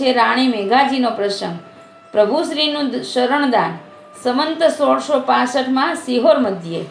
છે રાણી મેઘાજીનો પ્રસંગ. પ્રભુશ્રીનું શરણદાન. સમંત સોળસો પાસઠમાં સિહોર મધ્યે.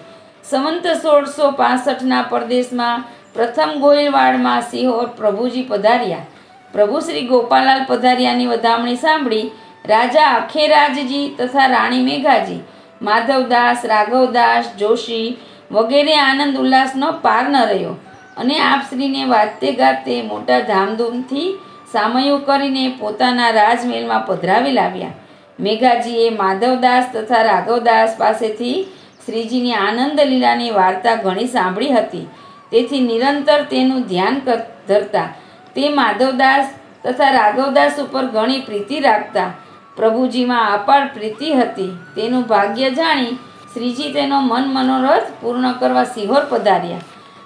સમંત સોળસો પાસઠના પરદેશમાં પ્રથમ ગોયલવાડમાં સિહોર પ્રભુજી પધાર્યા. પ્રભુ શ્રી ગોપાલાલ પધાર્યાની વધામણી સાંભળી રાજા અખેરાજજી તથા રાણી મેઘાજી, માધવદાસ, રાઘવદાસ, જોશી વગેરે આનંદ ઉલ્લાસનો પાર ન રહ્યો અને આપશ્રીને વાતે ગાતે મોટા ધામધૂમથી સામયો કરીને પોતાના રાજમહેલમાં પધરાવી લાવ્યા. મેઘાજીએ માધવદાસ તથા રાઘવદાસ પાસેથી શ્રીજીની આનંદ લીલાની વાર્તા ઘણી સાંભળી હતી. તેથી નિરંતર તેનું ધ્યાન ધરતા. તે માધવદાસ તથા રાઘવદાસ ઉપર ઘણી પ્રીતિ રાખતા. પ્રભુજીમાં અપાર પ્રીતિ હતી. તેનું ભાગ્ય જાણી શ્રીજી તેનો મન મનોરથ પૂર્ણ કરવા સિહોર પધાર્યા.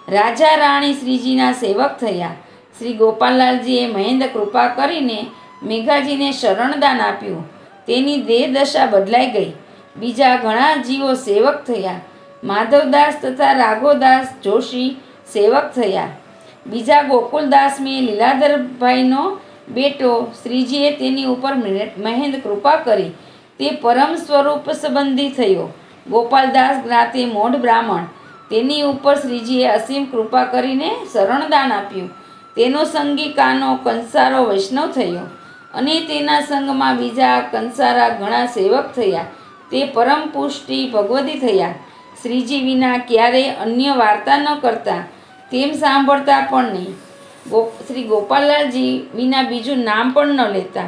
રાજા રાણી શ્રીજીના સેવક થયા. શ્રી ગોપાલલાલજીએ મહેન્દ્ર કૃપા કરીને મેઘાજીને શરણદાન આપ્યું. તેની દેહદશા બદલાઈ ગઈ. બીજા ઘણા જીવો સેવક થયા. માધવદાસ તથા રાઘોદાસ જોશી સેવક થયા. બીજા ગોકુલદાસ મેં લીલાધરભાઈનો બેટો શ્રીજીએ તેની ઉપર મહેન્દ્ર કૃપા કરી. તે પરમ સ્વરૂપ સંબંધી થયો. ગોપાલદાસ જ્ઞાતે મોઢ બ્રાહ્મણ. તેની ઉપર શ્રીજીએ અસીમ કૃપા કરીને શરણદાન આપ્યું. તેનો સંગી કાનો કંસારો વૈષ્ણવ થયો અને તેના સંગમાં બીજા કંસારા ઘણા સેવક થયા. તે પરમ પુષ્ટિ ભગવતી થયા. શ્રીજી વિના ક્યારેય અન્ય વાર્તા ન કરતા. તેમ સાંભળતા પણ નહીં. ગો, શ્રી ગોપાલલાલજી વિના બીજું નામ પણ ન લેતા.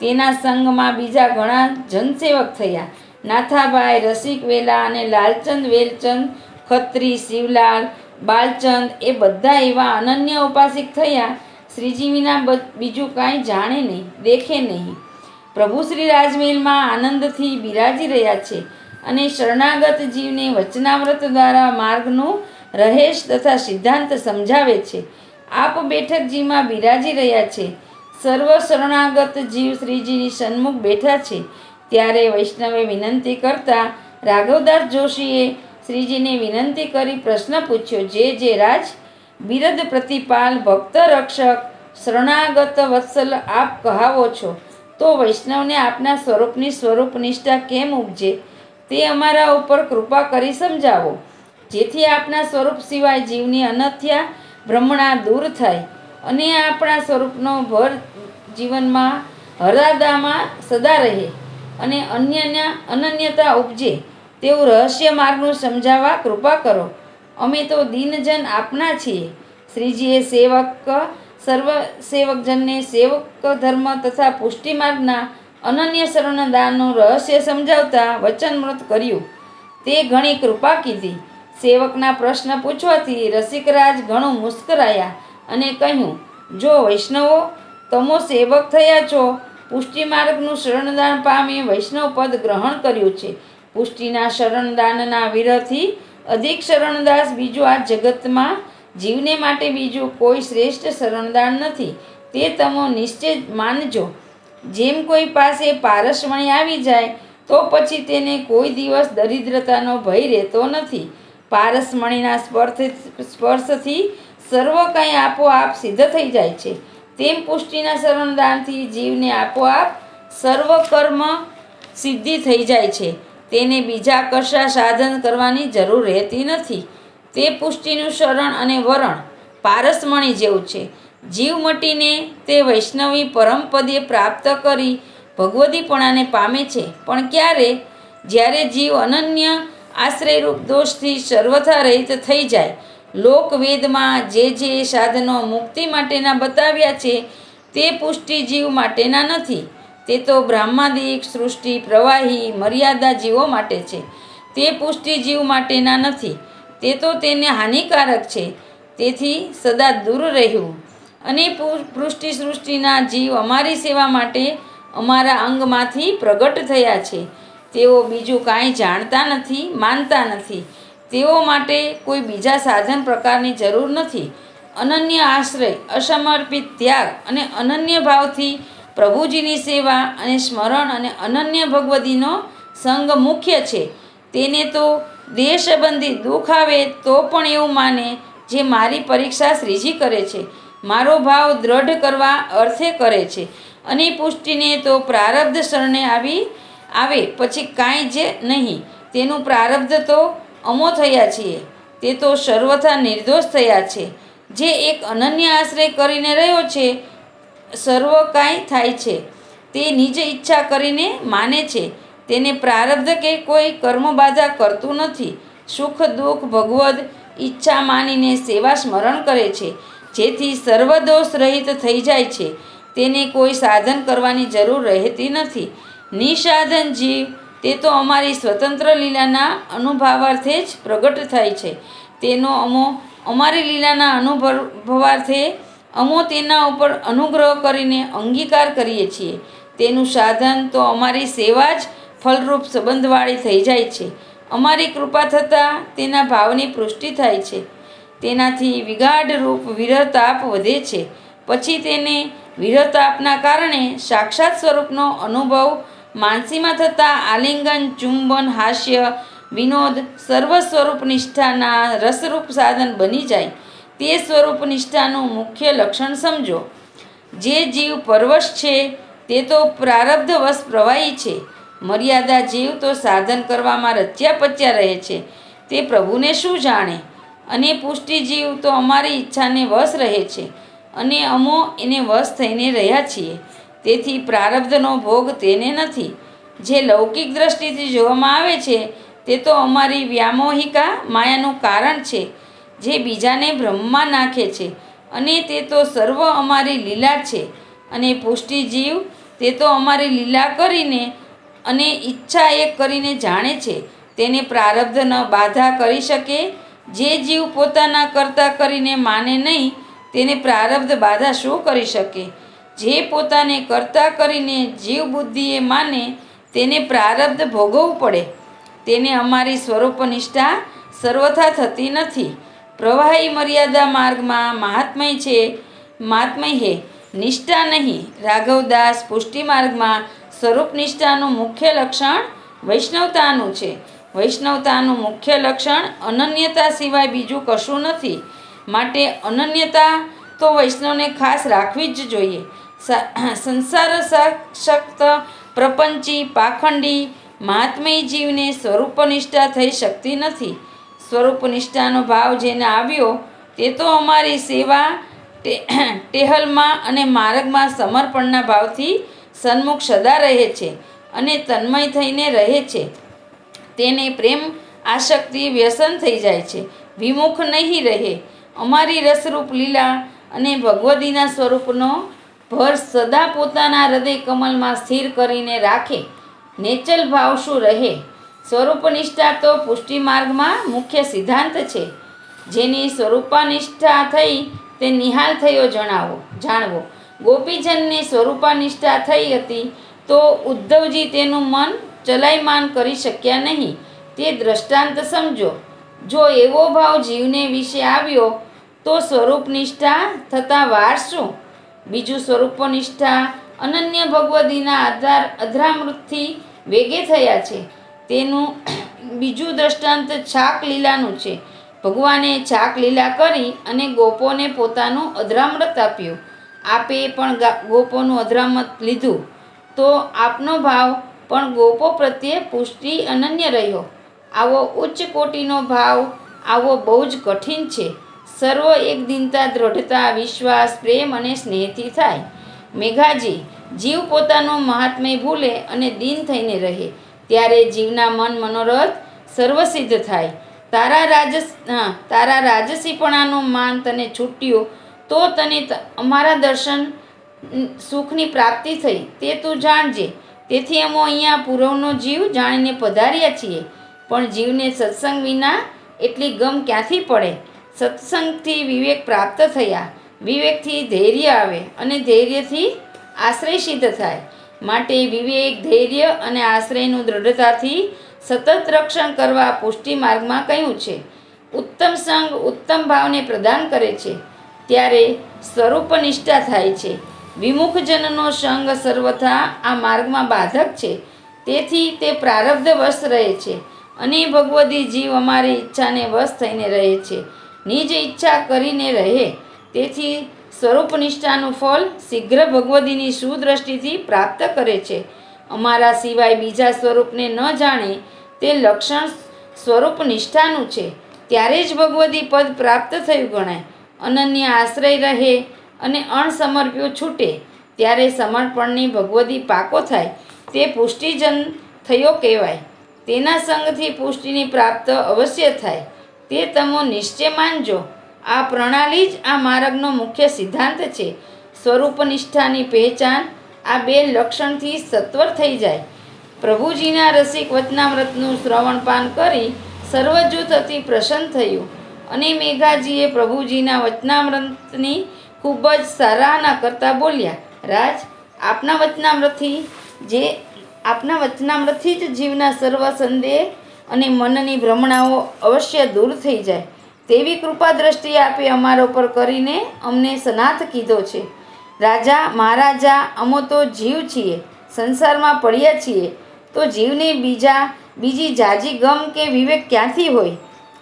તેના સંગમાં બીજા ઘણા જનસેવક થયા. નાથાભાઈ રસિક વેલા અને લાલચંદ વેલચંદ, ખત્રી, શિવલાલ બાલચંદ એ બધા એવા અનન્ય ઉપાસિક થયા, શ્રીજી વિના બીજું કાંઈ જાણે નહીં, દેખે નહીં. પ્રભુ શ્રી રાજમહેલમાં આનંદથી બિરાજી રહ્યા છે અને શરણાગત જીવને વચનાવ્રત દ્વારા માર્ગનું રહેશ તથા સિદ્ધાંત સમજાવે છે. આપ બેઠકજીમાં બિરાજી રહ્યા છે. સર્વ શરણાગત જીવ શ્રીજીની સન્મુખ બેઠા છે. ત્યારે વૈષ્ણવે વિનંતી કરતા રાઘવદાસ જોશીએ શ્રીજીને વિનંતી કરી પ્રશ્ન પૂછ્યો, જે જે રાજ? બિરદ પ્રતિપાલ, ભક્ત રક્ષક, શરણાગત વત્સલ આપ કહાવો છો? તો વૈષ્ણવને આપના સ્વરૂપની સ્વરૂપ નિષ્ઠા કેમ ઉપજે? તે અમારા ઉપર કૃપા કરી સમજાવો. જેથી આપના સ્વરૂપ સિવાય જીવની અનથ્યા ભ્રમણા દૂર થાય અને આપણા સ્વરૂપનો ભર જીવનમાં હરાદામાં સદા રહે અને અન્યના અનન્યતા ઉપજે. તેવું રહસ્ય માર્ગનું સમજાવવા કૃપા કરો. અમે તો દિનજન આપના છીએ. શ્રીજીએ સેવક, સર્વ સેવકજનને સેવક ધર્મ તથા પુષ્ટિ માર્ગના અનન્ય શરણદાનનું રહસ્ય સમજાવતા વચનમૃત કર્યું. તે ઘણી કૃપા કીધી. સેવકના પ્રશ્ન પૂછવાથી રસિકરાજ ઘણું મુસ્કરાયા અને કહ્યું, જો વૈષ્ણવો, તમો સેવક થયા છો, પુષ્ટિ માર્ગનું શરણદાન પામી વૈષ્ણવ પદ ગ્રહણ કર્યું છે. પુષ્ટિના શરણદાનના વિરહથી અધિક શરણદાસ બીજું આ જગતમાં જીવને માટે બીજું કોઈ શ્રેષ્ઠ શરણદાન નથી. તે તમો નિશ્ચય માનજો. જેમ કોઈ પાસે પારસમણી આવી જાય, તો પછી તેને કોઈ દિવસ દરિદ્રતાનો ભય રહેતો નથી. પારસમણીના સ્પર્શ સ્પર્શથી સર્વ કંઈ આપોઆપ સિદ્ધ થઈ જાય છે. તેમ પુષ્ટિના શરણદાનથી જીવને આપોઆપ સર્વ કર્મ સિદ્ધિ થઈ જાય છે. તેને બીજા કશા સાધન કરવાની જરૂર રહેતી નથી. તે પુષ્ટિનું શરણ અને વરણ પારસમણી જેવું છે. જીવ મટીને તે વૈષ્ણવી પરમપદે પ્રાપ્ત કરી ભગવદીપણાને પામે છે. પણ ક્યારે? જ્યારે જીવ અનન્ય આશ્રયરૂપ દોષથી સર્વથા રહિત થઈ જાય, લોકવેદમાં જે જે સાધનો મુક્તિ માટેના બતાવ્યા છે, તે પુષ્ટિ જીવ માટેના નથી. તે તો બ્રહ્માદિક, સૃષ્ટિ, પ્રવાહી, મર્યાદા જીવો માટે છે. તે પુષ્ટિ જીવ માટેના નથી. તે તો તેને હાનિકારક છે. તેથી સદા દૂર રહેવું. અને પૃષ્ટિ સૃષ્ટિના જીવ અમારી સેવા માટે અમારા અંગમાંથી પ્રગટ થયા છે. તેઓ બીજું કાંઈ જાણતા નથી, માનતા નથી. તેઓ માટે કોઈ બીજા સાધન પ્રકારની જરૂર નથી. અનન્ય આશ્રય, અસમર્પિત ત્યાગ અને અનન્ય ભાવથી પ્રભુજીની સેવા અને સ્મરણ અને અનન્ય ભગવદીનો સંગ મુખ્ય છે. તેને તો દેહ સંબંધી દુઃખ આવે તો પણ એવું માને જે મારી પરીક્ષા શ્રીજી કરે છે. મારો ભાવ દ્રઢ કરવા અર્થે કરે છે. અને પુષ્ટિને તો પ્રારબ્ધ શરણે આવી, આવે પછી કાંઈ જ નહીં. તેનું પ્રારબ્ધ તો અમો થયા છીએ. તે તો સર્વથા નિર્દોષ થયા છે. જે એક અનન્ય આશ્રય કરીને રહ્યો છે સર્વ કાંઈ થાય છે. તે નિજ ઈચ્છા કરીને માને છે. તેને પ્રારબ્ધ કે કોઈ કર્મ બાધા કરતું નથી. સુખ દુઃખ ભગવદ ઈચ્છા માનીને સેવા સ્મરણ કરે છે. જેથી સર્વદોષ રહિત થઈ જાય છે. તેને કોઈ સાધન કરવાની જરૂર રહેતી નથી. નિસાધન જીવ, તે તો અમારી સ્વતંત્ર લીલાના અનુભવાર્થે જ પ્રગટ થાય છે. તેનો અમો અમારી લીલાના અનુભવાર્થે અમો તેના ઉપર અનુગ્રહ કરીને અંગીકાર કરીએ છીએ. તેનું સાધન તો અમારી સેવા જ ફલરૂપ સંબંધવાળી થઈ જાય છે. અમારી કૃપા થતાં તેના ભાવની પુષ્ટિ થાય છે. તેનાથી વિગાઢ રૂપ વિરહતાપ વધે છે. પછી તેને વિરહતાપના કારણે સાક્ષાત સ્વરૂપનો અનુભવ, માનસીમાં થતા આલિંગન, ચુંબન, હાસ્ય, વિનોદ સર્વ સ્વરૂપ નિષ્ઠાના રસરૂપ સાધન બની જાય. તે સ્વરૂપ નિષ્ઠાનું મુખ્ય લક્ષણ સમજો. જે જીવ પરવશ છે, તે તો પ્રારબ્ધવશ પ્રવાહી છે. મર્યાદા જીવ તો સાધન કરવામાં રચ્યા પચ્યા રહે છે. તે પ્રભુને શું જાણે? અને પુષ્ટિ જીવ તો અમારી ઈચ્છાને વશ રહે છે. અને અમો એને વશ થઈને રહ્યા છીએ. તેથી પ્રારબ્ધનો ભોગ તેને નથી. જે લૌકિક દ્રષ્ટિથી જોવામાં આવે છે, તે તો અમારી વ્યામોહિકા માયાનું કારણ છે. જે બીજાને ભ્રમમાં નાખે છે. અને તે તો સર્વ અમારી લીલા છે. અને પુષ્ટિ જીવ તે તો અમારી લીલા કરીને અને ઈચ્છા એક કરીને જાણે છે. તેને પ્રારબ્ધ ન બાધા કરી શકે. જે જીવ પોતાના કરતા કરીને માને નહીં, તેને પ્રારબ્ધ બાધા શું કરી શકે? જે પોતાને કરતા કરીને જીવ બુદ્ધિએ માને, તેને પ્રારબ્ધ ભોગવવું પડે. તેને અમારી સ્વરૂપ નિષ્ઠા સર્વથા થતી નથી. પ્રવાહી મર્યાદા માર્ગમાં મહાત્મય છે, મહાત્મય હે. નિષ્ઠા નહીં. રાઘવદાસ પુષ્ટિ માર્ગમાં સ્વરૂપ નિષ્ઠાનું મુખ્ય લક્ષણ વૈષ્ણવતાનું છે. વૈષ્ણવતાનું મુખ્ય લક્ષણ અનન્યતા સિવાય બીજું કશું નથી. માટે અનન્યતા તો વૈષ્ણવને ખાસ રાખવી જ જોઈએ. સંસાર સશક્ત પ્રપંચી, પાખંડી, મહાત્મય જીવને સ્વરૂપનિષ્ઠા થઈ શકતી નથી. સ્વરૂપનિષ્ઠાનો ભાવ જેને આવ્યો, તે તો અમારી સેવા ટેહલમાં અને માર્ગમાં સમર્પણના ભાવથી સન્મુખ સદા રહે છે અને તન્મય થઈને રહે છે. તેને પ્રેમ, આશક્તિ, વ્યસન થઈ જાય છે. વિમુખ નહીં રહે. અમારી રસરૂપ લીલા અને ભગવદીના સ્વરૂપનો ભર સદા પોતાના હૃદય કમલમાં સ્થિર કરીને રાખે. નેચલ ભાવ શું રહે? સ્વરૂપનિષ્ઠા તો પુષ્ટિ માર્ગમાં મુખ્ય સિદ્ધાંત છે. જેની સ્વરૂપાનિષ્ઠા થઈ તે નિહાલ થયો જણાવો, જાણવો. ગોપીજનની સ્વરૂપાનિષ્ઠા થઈ હતી તો ઉદ્ધવજી તેનું મન ચલાયમાન કરી શક્યા નહીં. તે દ્રષ્ટાંત સમજો. જો એવો ભાવ જીવને વિશે આવ્યો, તો સ્વરૂપનિષ્ઠા થતાં વાર શું? બીજું સ્વરૂપનિષ્ઠા અનન્ય ભગવદીના આધાર અધરામૃતથી વેગે થયા છે. તેનું બીજું દ્રષ્ટાંત છાક લીલાનું છે. ભગવાને છાક લીલા કરી અને ગોપોને પોતાનું અધરામૃત આપ્યું. આપે પણ ગોપોનું અધરામૃત લીધું. તો આપનો ભાવ પણ ગોપો પ્રત્યે પુષ્ટિ અનન્ય રહ્યો. આવો ઉચ્ચ કોટીનો ભાવ, આવો બહુ જ કઠિન છે. સર્વ એક દિનતા દ્રઢતા, વિશ્વાસ, પ્રેમ અને સ્નેહથી થાય. મેઘાજી, જીવ પોતાનું મહાત્મય ભૂલે અને દિન થઈને રહે. ત્યારે જીવના મન મનોરથ સર્વસિદ્ધ થાય. તારા રાજસ, હા, તારા રાજસીપણાનું માન તને છૂટ્યું, તો તને અમારા દર્શન સુખની પ્રાપ્તિ થઈ, તે તું જાણજે. તેથી અમે અહીંયા પૂરવનો જીવ જાણીને પધાર્યા છીએ. પણ જીવને સત્સંગ વિના એટલી ગમ ક્યાંથી પડે? સત્સંગથી વિવેક પ્રાપ્ત થયા. વિવેકથી ધૈર્ય આવે અને ધૈર્યથી આશ્રય સિદ્ધ થાય. માટે વિવેક, ધૈર્ય અને આશ્રયનું દ્રઢતાથી સતત રક્ષણ કરવા પુષ્ટિ માર્ગમાં કહ્યું છે. ઉત્તમ સંગ ઉત્તમ ભાવને પ્રદાન કરે છે. ત્યારે સ્વરૂપ નિષ્ઠા થાય છે. વિમુખજનનો સંગ સર્વથા આ માર્ગમાં બાધક છે. તેથી તે પ્રારબ્ધ વશ રહે છે અને ભગવદી જીવ અમારી ઈચ્છાને વશ થઈને રહે છે. નિજ ઈચ્છા કરીને રહે. તેથી સ્વરૂપ નિષ્ઠાનું ફળ શીઘ્ર ભગવદીની સુદ્રષ્ટિથી પ્રાપ્ત કરે છે. અમારા સિવાય બીજા સ્વરૂપને ન જાણે તે લક્ષણ સ્વરૂપ નિષ્ઠાનું છે. ત્યારે જ ભગવદી પદ પ્રાપ્ત થયું ગણાય. અનન્ય આશ્રય રહે અને અણસમર્પ્યો છૂટે. ત્યારે સમર્પણની ભગવદી પાકો થાય. તે પુષ્ટિજન થયો કહેવાય. તેના સંગથી પુષ્ટિની પ્રાપ્ત અવશ્ય થાય. તે તમો નિશ્ચય માનજો. આ પ્રણાલી જ આ માર્ગનો મુખ્ય સિદ્ધાંત છે. સ્વરૂપનિષ્ઠાની પહેચાન આ બે લક્ષણથી સત્વર થઈ જાય. પ્રભુજીના રસિક વચનામૃતનું શ્રવણપાન કરી સર્વજૂથ અતિ પ્રસન્ન થયું. અને મેઘાજીએ પ્રભુજીના વચનામૃતની ખૂબ જ સરાહના કરતા બોલ્યા, રાજ, આપના વચનામૃતથી જે, આપના વચનામૃતથી જ જીવના સર્વ સંદેહ અને મનની ભ્રમણાઓ અવશ્ય દૂર થઈ જાય. તેવી કૃપા દ્રષ્ટિ આપે અમારા ઉપર કરીને અમને સનાથ કીધો છે. રાજા, મહારાજા, અમો તો જીવ છીએ, સંસારમાં પડ્યા છીએ, તો જીવને બીજા, બીજી જાજી ગમ કે વિવેક ક્યાંથી હોય?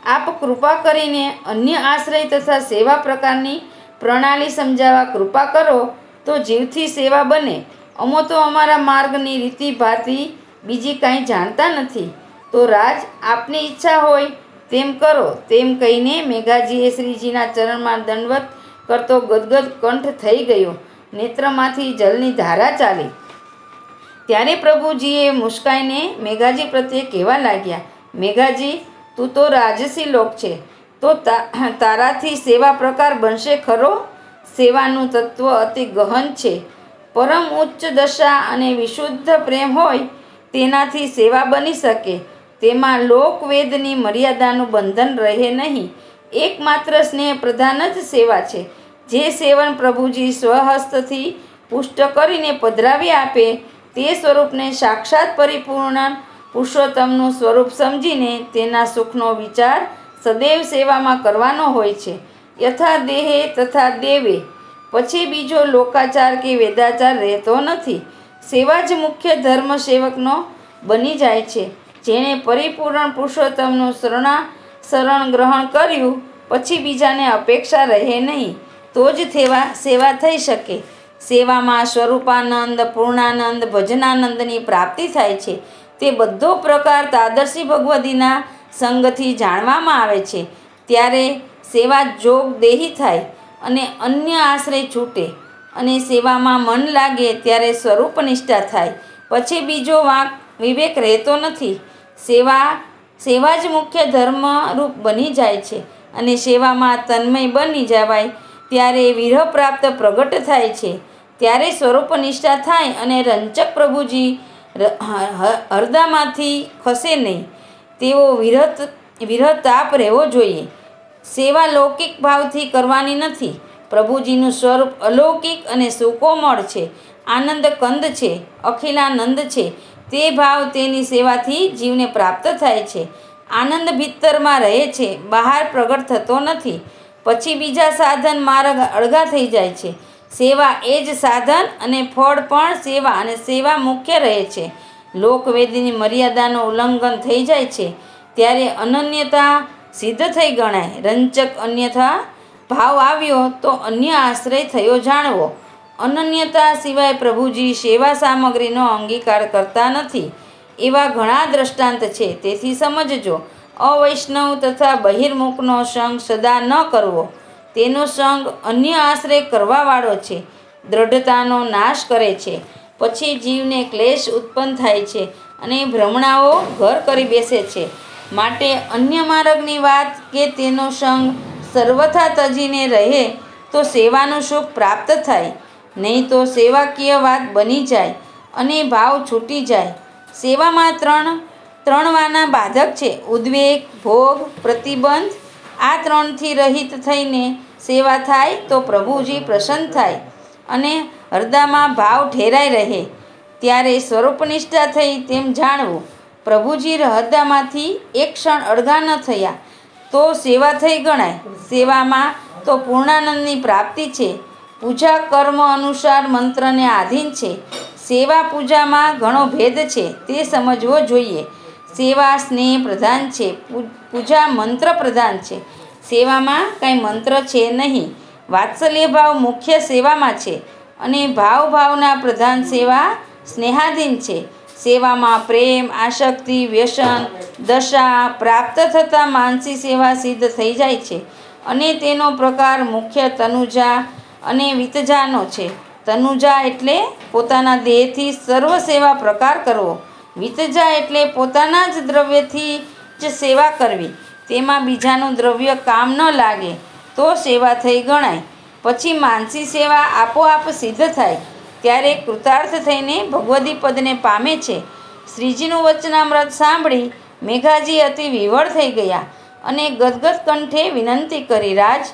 આપ કૃપા કરીને અન્ય આશ્રય તથા સેવા પ્રકારની પ્રણાલી સમજાવવા કૃપા કરો, તો જીવથી સેવા બને. અમો તો અમારા માર્ગની રીતિ ભાતિ બીજી કાંઈ જાણતા નથી. તો રાજ, આપની ઈચ્છા હોય તેમ કરો, તેમ કહીને મેઘાજીએ શ્રીજીના ચરણમાં દંડવત કરતો ગદગદ કંઠ થઈ ગયો. નેત્રમાંથી જલની ધારા ચાલી. ત્યારે પ્રભુજીએ મુસ્કાઈને મેઘાજી પ્રત્યે કહેવા લાગ્યા, મેઘાજી, તું તો રાજસી લોક છે. તો તારાથી સેવા પ્રકાર બનશે ખરો? સેવાનું તત્વ અતિ ગહન છે. પરમ ઉચ્ચ દશા અને વિશુદ્ધ પ્રેમ હોય તેનાથી સેવા બની શકે. તેમાં લોકવેદની મર્યાદાનું બંધન રહે નહીં. એકમાત્ર સ્નેહ પ્રધાન જ સેવા છે. જે સેવન પ્રભુજી સ્વહસ્તથી પુષ્ટ કરીને પધરાવી આપે, તે સ્વરૂપને સાક્ષાત પરિપૂર્ણ પુરુષોત્તમનું સ્વરૂપ સમજીને તેના સુખનો વિચાર સદૈવ સેવામાં કરવાનો હોય છે. યથા દેહે તથા દેવે. પછી બીજો લોકાચાર કે વેદાચાર રહેતો નથી. સેવા જ મુખ્ય ધર્મ સેવકનો બની જાય છે. જેણે પરિપૂર્ણ પુરુષોત્તમનું શરણા, શરણ ગ્રહણ કર્યું, પછી બીજાને અપેક્ષા રહે નહીં. તો જ સેવા સેવા થઈ શકે. સેવામાં સ્વરૂપાનંદ, પૂર્ણાનંદ, ભજનાનંદની પ્રાપ્તિ થાય છે. તે બધો પ્રકાર તાદર્શી ભગવદીના સંગથી જાણવામાં આવે છે. ત્યારે સેવા જોગ દેહી થાય અને અન્ય આશ્રય છૂટે. અને સેવામાં મન લાગે ત્યારે સ્વરૂપ નિષ્ઠા થાય. પછી બીજો વાંક વિવેક રહેતો નથી. સેવા સેવા જ મુખ્ય ધર્મ રૂપ બની જાય છે અને સેવામાં તન્મય બની જવાય ત્યારે વિરહ પ્રાપ્ત પ્રગટ થાય છે. ત્યારે સ્વરૂપ નિષ્ઠા થાય અને રંચક પ્રભુજી હરદામાંથી ખસે નહીં. તેવો વિરત વિરહ તાપ રહેવો જોઈએ. સેવા લૌકિક ભાવથી કરવાની નથી. પ્રભુજીનું સ્વરૂપ અલૌકિક અને સુકોમળ છે. આનંદ કંદ છે, અખિલાનંદ છે. તે ભાવ તેની સેવાથી જીવને પ્રાપ્ત થાય છે. આનંદ ભીતરમાં રહે છે, બહાર પ્રગટ થતો નથી. પછી બીજા સાધન માર્ગ અળગા થઈ જાય છે. સેવા એ જ સાધન અને ફળ પણ સેવા અને સેવા મુખ્ય રહે છે. લોકવેદીની મર્યાદાનું ઉલ્લંઘન થઈ જાય છે. ત્યારે અનન્યતા સિદ્ધ થઈ ગણાય. રંચક અન્યથા ભાવ આવ્યો તો અન્ય આશ્રય થયો જાણવો. અનન્યતા સિવાય પ્રભુજી સેવા સામગ્રીનો અંગીકાર કરતા નથી. એવા ઘણા દ્રષ્ટાંત છે. તેથી સમજજો, અવૈષ્ણવ તથા બહિર્મુખનો સંગ સદા ન કરવો. તેનો સંગ અન્ય આશરે કરવાવાળો છે. દ્રઢતાનો નાશ કરે છે. પછી જીવને ક્લેશ ઉત્પન્ન થાય છે અને ભ્રમણાઓ ઘર કરી બેસે છે. માટે અન્ય માર્ગની વાત કે તેનો સંગ સર્વથા તજીને રહે તો સેવાનું સુખ પ્રાપ્ત થાય. નહીં તો સેવાકીય વાત બની જાય અને ભાવ છૂટી જાય. સેવામાં ત્રણ ત્રણ વાના બાધક છે. ઉદ્વેગ, ભોગ, પ્રતિબંધ, આ ત્રણથી રહિત થઈને સેવા થાય તો પ્રભુજી પ્રસન્ન થાય અને હૃદયમાં ભાવ ઠેરાઈ રહે. ત્યારે સ્વરૂપનિષ્ઠા થઈ તેમ જાણવું. પ્રભુજી હૃદયમાંથી એક ક્ષણ અડધા ન થયા તો સેવા થઈ ગણાય. સેવામાં તો પૂર્ણાનંદની પ્રાપ્તિ છે. પૂજા કર્મ અનુસાર મંત્રને આધીન છે. સેવા પૂજામાં ઘણો ભેદ છે, તે સમજવો જોઈએ. સેવા સ્નેહ પ્રધાન છે પૂજા મંત્ર પ્રધાન છે. સેવામાં કાંઈ મંત્ર છે નહીં. વાત્સલ્ય ભાવ મુખ્ય સેવામાં છે અને ભાવ ભાવના પ્રધાન સેવા સ્નેહાધીન છે. સેવામાં પ્રેમ આસક્તિ વ્યસન, દશા પ્રાપ્ત થતાં માનસી સેવા સિદ્ધ થઈ જાય છે અને તેનો પ્રકાર મુખ્ય તનુજા અને વિતજાનો છે. તનુજા એટલે પોતાના દેહથી સર્વ સેવા પ્રકાર કરવો. વિતજા એટલે પોતાના જ દ્રવ્યથી જ સેવા કરવી. તેમાં બીજાનું દ્રવ્ય કામ ન લાગે તો સેવા થઈ ગણાય. પછી માનસી સેવા આપોઆપ સિદ્ધ થાય. ત્યારે કૃતાર્થ થઈને ભગવદી પદને પામે છે. શ્રીજીનું વચનામૃત સાંભળી મેઘાજી અતિ વિવળ થઈ ગયા અને ગદગદ કંઠે વિનંતી કરી, રાજ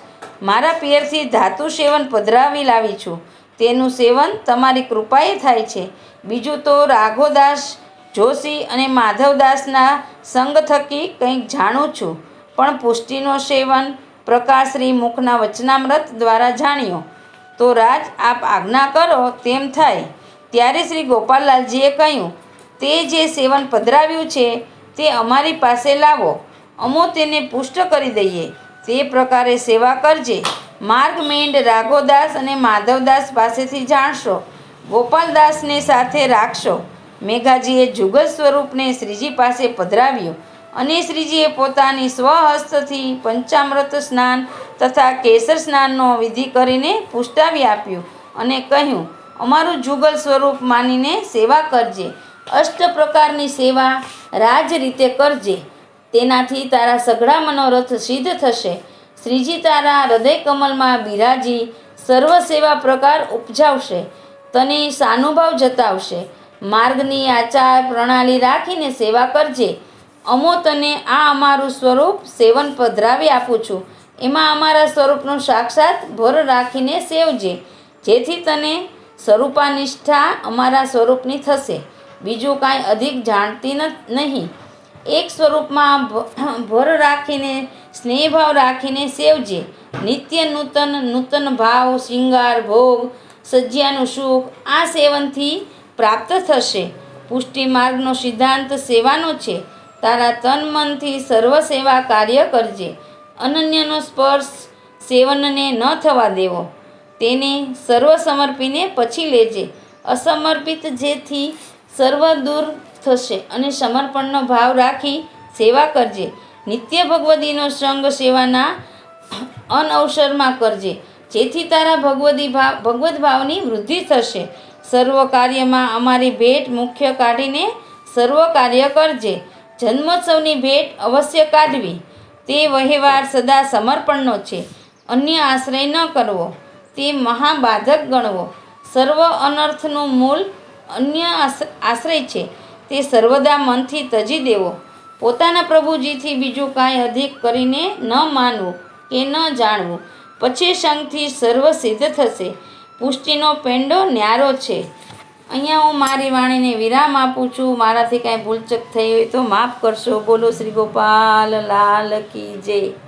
મારા પિયરથી ધાતુ સેવન પધરાવી લાવી છું. તેનું સેવન તમારી કૃપાએ થાય છે. બીજું તો રાઘોદાસ જોશી અને માધવદાસના સંગ થકી કંઈક જાણું છું. પણ પુષ્ટિનો સેવન પ્રકાશશ્રી મુખના વચનામૃત દ્વારા જાણ્યો. તો રાજ, આપ આજ્ઞા કરો તેમ થાય. ત્યારે શ્રી ગોપાલલાલજીએ કહ્યું, તે જે સેવન પધરાવ્યું છે, તે અમારી પાસે લાવો. અમો તેને પુષ્ટ કરી દઈએ. તે પ્રકારે સેવા કરજે, માર્ગ મેંડ રાઘોદાસ અને માધવદાસ પાસેથી જાણશો. ગોપાલદાસને સાથે રાખશો. મેઘાજીએ જુગલ સ્વરૂપને શ્રીજી પાસે પધરાવ્યું અને શ્રીજીએ પોતાની સ્વહસ્તથી પંચામૃત સ્નાન તથા કેસર સ્નાનનો વિધિ કરીને પુષ્ટાવી આપ્યું અને કહ્યું, અમારું જુગલ સ્વરૂપ માનીને સેવા કરજે. અષ્ટ પ્રકારની સેવા રાજ રીતે કરજે. તેનાથી તારા સઘળા મનોરથ સિદ્ધ થશે. શ્રીજી તારા હૃદય કમલમાં બિરાજી સર્વ સેવા પ્રકાર ઉપજાવશે. તને સાનુભાવ જતાવશે. માર્ગની આચાર પ્રણાલી રાખીને સેવા કરજે. અમો તને આ અમારું સ્વરૂપ સેવન પધરાવી આપું છું. એમાં અમારા સ્વરૂપનું સાક્ષાત ભર રાખીને સેવજે. જેથી તને સ્વરૂપાનિષ્ઠા અમારા સ્વરૂપની થશે. બીજું કાંઈ અધિક જાણતી નહીં. એક સ્વરૂપમાં ભર રાખીને, સ્નેહભાવ રાખીને સેવજે. નિત્ય નૂતન નૂતન ભાવ, શૃંગાર, ભોગ, સજ્જાનું સુખ, આ સેવનથી પ્રાપ્ત થશે. પુષ્ટિ માર્ગનો સિદ્ધાંત સેવાનો છે. તારા તન મનથી સર્વ સેવા કાર્ય કરજે. અનન્યનો સ્પર્શ સેવનને ન થવા દેવો. તેને સર્વ સમર્પીને પછી લેજે. અસમર્પિત જેથી સર્વ દૂર થશે અને સમર્પણનો ભાવ રાખી સેવા કરજે. નિત્ય ભગવદીનો સંગ સેવાના અનઅવસરમાં કરજે. જેથી તારા ભગવદી ભાવ, ભગવદ ભાવની વૃદ્ધિ થશે. સર્વ કાર્યમાં અમારી ભેટ મુખ્ય કાઢીને સર્વ કાર્ય કરજે. જન્મોત્સવની ભેટ અવશ્ય કાઢવી. તે વહેવાર સદા સમર્પણનો છે. અન્ય આશ્રય ન કરવો. તે મહાબાધક ગણવો. સર્વ અનર્થનું મૂળ અન્ય આશ્રય છે. તે સર્વદા મનથી તજી દેવો. પોતાના પ્રભુજીથી બીજું કાંઈ અધિક કરીને ન માનવું કે ન જાણવું. પછી સંઘથી સર્વ સિદ્ધ થશે. પુષ્ટિનો પેંડો ન્યારો છે. અહીંયા હું મારી વાણીને વિરામ આપું છું. મારાથી કાંઈ ભૂલચક થઈ હોય તો માફ કરશો. બોલો શ્રી ગોપાલ, લાલ કી જય.